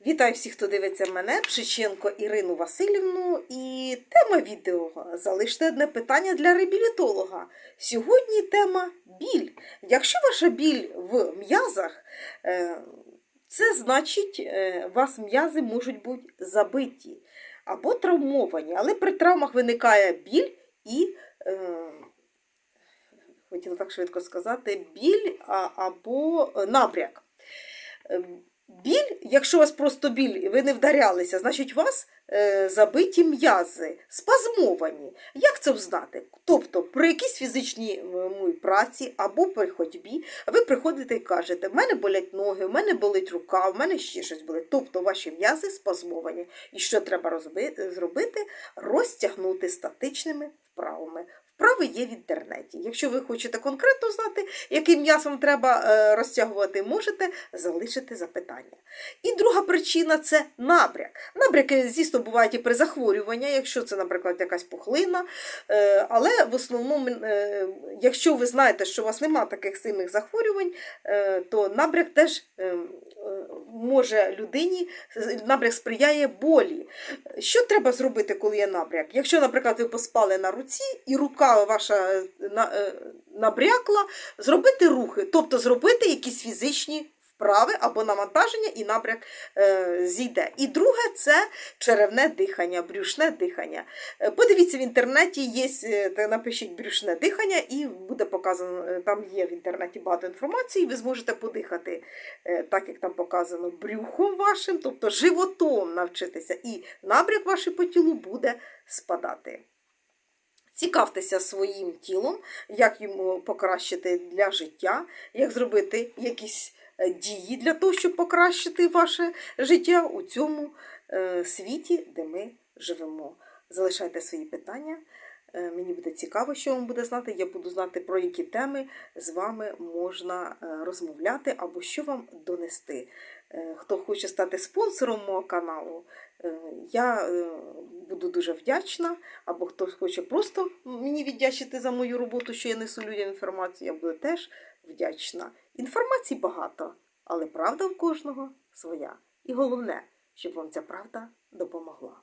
Вітаю всіх, хто дивиться мене, Пшиченко Ірину Васильівну. І тема відео залиште одне питання для реабілітолога. Сьогодні тема біль. Якщо ваша біль в м'язах, е, це значить, е, вас м'язи можуть бути забиті або травмовані, але при травмах виникає біль і. е, Хотіла так швидко сказати, біль або е, набряк. Е, Біль, якщо у вас просто біль, і ви не вдарялися, значить у вас е, забиті м'язи, спазмовані. Як це взнати? Тобто при якійсь фізичній праці або при ходьбі ви приходите і кажете, в мене болять ноги, в мене болить рука, в мене ще щось болить. Тобто ваші м'язи спазмовані. І що треба зробити? Розтягнути статичними вправами. Вправи є в інтернеті. Якщо ви хочете конкретно знати, яким м'ясом треба е, розтягувати, можете залишити запитання. І друга причина це набряк. Набряки, звісно, бувають і при захворюванні, якщо це, наприклад, якась пухлина. Е, Але в основному, е, якщо ви знаєте, що у вас немає таких сильних захворювань, то набряк теж е, е, може людині, набряк сприяє болі. Що треба зробити, коли є набряк? Якщо, наприклад, ви поспали на руці і рука ваша е, е, набрякла, зробити рухи, тобто зробити якісь фізичні вправи або навантаження, і набряк е, зійде. І друге це черевне дихання, брюшне дихання. Е, Подивіться в інтернеті, є, е, та напишіть брюшне дихання, і буде показано, там є в інтернеті багато інформації, ви зможете подихати, так як там показано, брюхом вашим, тобто животом навчитися, і набряк ваш по тілу буде спадати. Цікавтеся своїм тілом, як йому покращити для життя, як зробити якісь дії для того, щоб покращити ваше життя у цьому е, світі, де ми живемо. Залишайте свої питання. Е, Мені буде цікаво, що вам буде знати. Я буду знати, про які теми з вами можна е, розмовляти або що вам донести. Е, Хто хоче стати спонсором мого каналу, е, я е, буду дуже вдячна. Або хтось хоче просто мені віддячити за мою роботу, що я несу людям інформацію, я буду теж вдячна. Інформації багато, але правда в кожного своя. І головне, щоб вам ця правда допомогла.